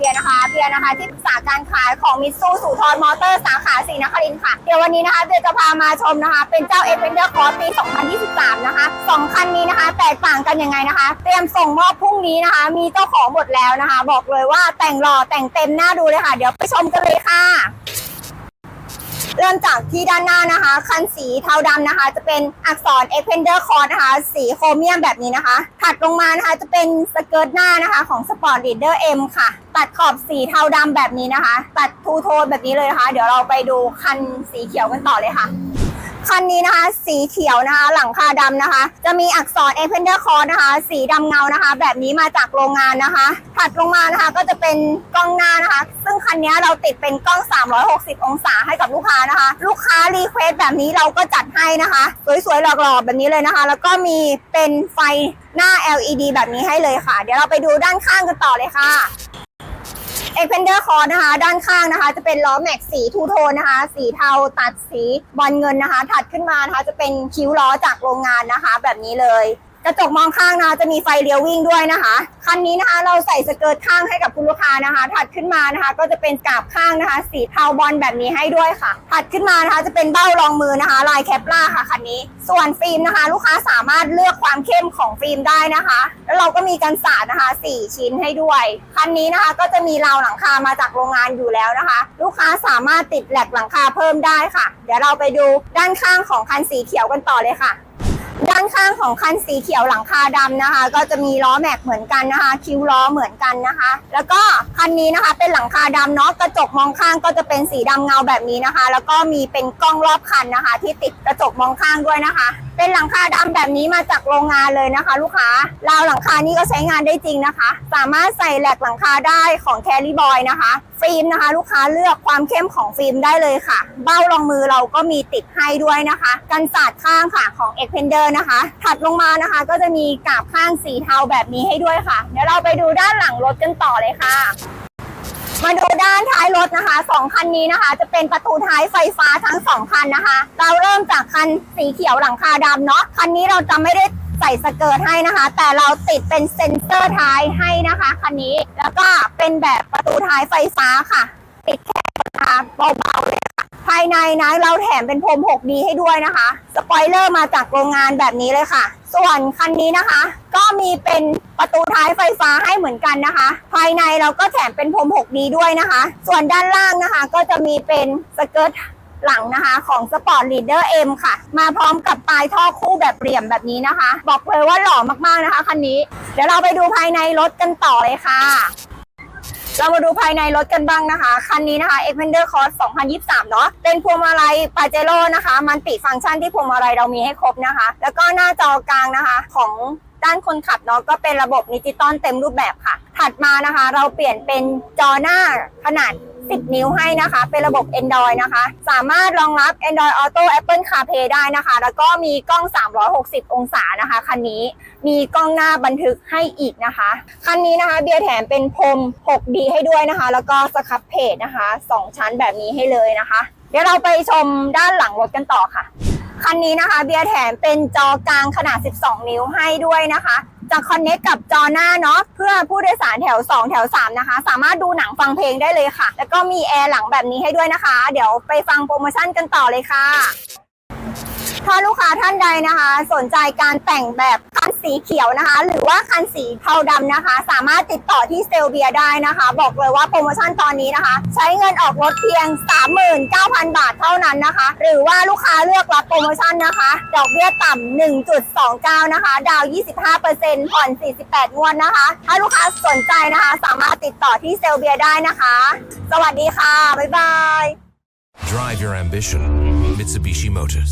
เบียร์นะคะ เบียร์นะคะที่ปรึกษาการขายของมิตซูสุทรมอเตอร์สาขาศรีนครินทร์ค่ะ เดี๋ยววันนี้นะคะเบียร์จะพามาชมนะคะ เป็นเจ้าเอเวนเดอร์คอร์ปี 2023 นะคะสองคันนี้นะคะ แตกต่างกันยังไงนะคะ เตรียมส่งมอบพรุ่งนี้นะคะ มีเจ้าของหมดแล้วนะคะ บอกเลยว่าแต่งหล่อแต่งเต็มหน้าดูเลยค่ะ เดี๋ยวไปชมกันเลยค่ะ เริ่มจากที่ด้านหน้านะคะ คันสีเทาดำนะคะ จะเป็นอักษร e x p e n d e r c o r นะคะ สีโครเมียมแบบนี้นะคะ ถัดลงมานะคะจะเป็นสเกิร์ตหน้านะคะของ Sport Leader M ค่ะ ตัดขอบสีเทาดำแบบนี้นะคะ ตัดทูโทนแบบนี้เลยนะคะ เดี๋ยวเราไปดูคันสีเขียวกันต่อเลยค่ะ คันนี้นะคะสีเขียวนะคะหลังคาดำนะคะ จะมีอักษร e x p e n d e r c o r นะคะ สีดำเงานะคะ แบบนี้มาจากโรงงานนะคะ ถัดลงมานะคะก็จะเป็นกล้องหน้านะคะ ซึ่งคันนี้เราติดเป็นกล้อง 360 องศาให้กับลูกค้านะคะ ลูกค้ารีเควสแบบนี้เราก็จัดให้นะคะ สวยๆหล่อๆแบบนี้เลยนะคะ แล้วก็มีเป็นไฟหน้า LED แบบนี้ให้เลยค่ะ เดี๋ยวเราไปดูด้านข้างกันต่อเลยค่ะ เอ็กเพนเดอร์คอร์นะคะ ด้านข้างนะคะ จะเป็นล้อแม็กสีทูโทนนะคะ สีเทาตัดสีบอลเงินนะคะ ถัดขึ้นมานะคะ จะเป็นคิ้วล้อจากโรงงานนะคะ แบบนี้เลย กระจกมองข้างนะคะจะมีไฟเลี้ยววิ่งด้วยนะคะคันนี้นะคะเราใส่สเกิร์ตข้างให้กับคุณลูกค้านะคะ ถัดขึ้นมานะคะ ก็จะเป็นกาบข้างนะคะ สีเทาบอลแบบนี้ให้ด้วยค่ะ ถัดขึ้นมานะคะจะเป็นเบ้ารองมือนะคะ ลายแคปล่าค่ะคันนี้ ส่วนฟิล์มนะคะ ลูกค้าสามารถเลือกความเข้มของฟิล์มได้นะคะ แล้วเราก็มีกันสาดนะคะ 4 ชิ้นให้ด้วยคันนี้นะคะก็จะมีราวหลังคามาจากโรงงานอยู่แล้วนะคะ ลูกค้าสามารถติดแหลกหลังคาเพิ่มได้ค่ะ เดี๋ยวเราไปดูด้านข้างของคันสีเขียวกันต่อเลยค่ะ ด้านข้างของคันสีเขียวหลังคาดำนะคะ ก็จะมีล้อแม็กเหมือนกันนะคะ คิ้วล้อเหมือนกันนะคะ แล้วก็คันนี้นะคะเป็นหลังคาดำเนาะกระจกมองข้างก็จะเป็นสีดำเงาแบบนี้นะคะ แล้วก็มีเป็นกล้องรอบคันนะคะ ที่ติดกระจกมองข้างด้วยนะคะ เป็นหลังคาดำแบบนี้มาจากโรงงานเลยนะคะ ลูกค้าราวหลังคานี่ก็ใช้งานได้จริงนะคะ สามารถใส่แหลกหลังคาได้ของแคล r บอยนะคะ ฟิล์มนะคะ ลูกค้าเลือกความเข้มของฟิล์มได้เลยค่ะ เบ้ารองมือเราก็มีติดให้ด้วยนะคะ กันสาดข้างค่ะของ e x p e n d e r นะคะ ถัดลงมานะคะ ก็จะมีกาบข้างสีเทาแบบนี้ให้ด้วยค่ะ เดี๋ยวเราไปดูด้านหลังรถกันต่อเลยค่ะมาดูด้านท้ายรถนะคะสองคันนี้นะคะ จะเป็นประตูท้ายไฟฟ้าทั้งสองคันนะคะ เราเริ่มจากคันสีเขียวหลังคาดำเนาะคันนี้เราจะไม่ได้ ใส่สเกิร์ตให้นะคะ แต่เราติดเป็นเซ็นเซอร์ท้ายให้นะคะคันนี้แล้วก็เป็นแบบประตูท้ายไฟฟ้าค่ะติดแค่นะคะเบาๆเลยค่ะภายในนะเราแถมเป็นพรม 6D ให้ด้วยนะคะ สปอยเลอร์มาจากโรงงานแบบนี้เลยค่ะ ส่วนคันนี้นะคะ ก็มีเป็นประตูท้ายไฟฟ้าให้เหมือนกันนะคะ ภายในเราก็แถมเป็นพรม 6D ด้วยนะคะ ส่วนด้านล่างนะคะ ก็จะมีเป็นสเกิร์ต หลังนะคะ ของ Sport Leader M ค่ะ มาพร้อมกับปลายท่อคู่แบบเหลี่ยมแบบนี้นะคะ บอกเลยว่าหล่อมากๆนะคะคันนี้ เดี๋ยวเราไปดูภายในรถกันต่อเลยค่ะเรามาดูภายในรถกันบ้างนะคะ คันนี้นะคะ e x p e n d e r Cross 2023 เนาะเป็นพวงมาลัยปาเจโร่นะคะ มันติฟังก์ชันที่พวงมาลัยเรามีให้ครบนะคะ แล้วก็หน้าจอกลางนะคะของด้านคนขับเนาะก็เป็นระบบดิจิตอลเต็มรูปแบบค่ะ ถัดมานะคะ เราเปลี่ยนเป็นจอหน้าขนาด 10 นิ้วให้นะคะ เป็นระบบ Android นะคะ สามารถรองรับ Android Auto Apple CarPlay ได้นะคะ แล้วก็มีกล้อง 360 องศานะคะ คันนี้มีกล้องหน้าบันทึกให้อีกนะคะ คันนี้นะคะ เบียร์แถมเป็นพรม 6D ให้ด้วยนะคะ แล้วก็สครับเพจนะคะ 2 ชั้นแบบนี้ให้เลยนะคะ เดี๋ยวเราไปชมด้านหลังรถกันต่อค่ะคันนี้นะคะเบียร์แถมเป็นจอกลางขนาด 12 นิ้วให้ด้วยนะคะ จะคอนเน็กกับจอหน้าเนาะเพื่อผู้โดยสารแถว 2 แถว 3 นะคะ สามารถดูหนังฟังเพลงได้เลยค่ะ แล้วก็มีแอร์หลังแบบนี้ให้ด้วยนะคะ เดี๋ยวไปฟังโปรโมชั่นกันต่อเลยค่ะถ้าลูกค้าท่านใดนะคะ สนใจการแต่งแบบ สีเขียวนะคะ หรือว่าคันสีเทาดำนะคะ สามารถติดต่อที่เซลเบียได้นะคะ บอกเลยว่าโปรโมชั่นตอนนี้นะคะ ใช้เงินออกรถเพียง 39,000 บาทเท่านั้นนะคะ หรือว่าลูกค้าเลือกรับโปรโมชั่นนะคะ ดอกเบี้ยต่ำ1.29 นะคะ ดาว 25%ผ่อน 48 งวดนะคะ ถ้าลูกค้าสนใจนะคะ สามารถติดต่อที่เซลเบียได้นะคะ สวัสดีค่ะ บ๊ายบาย Drive your ambition. Mitsubishi Motors.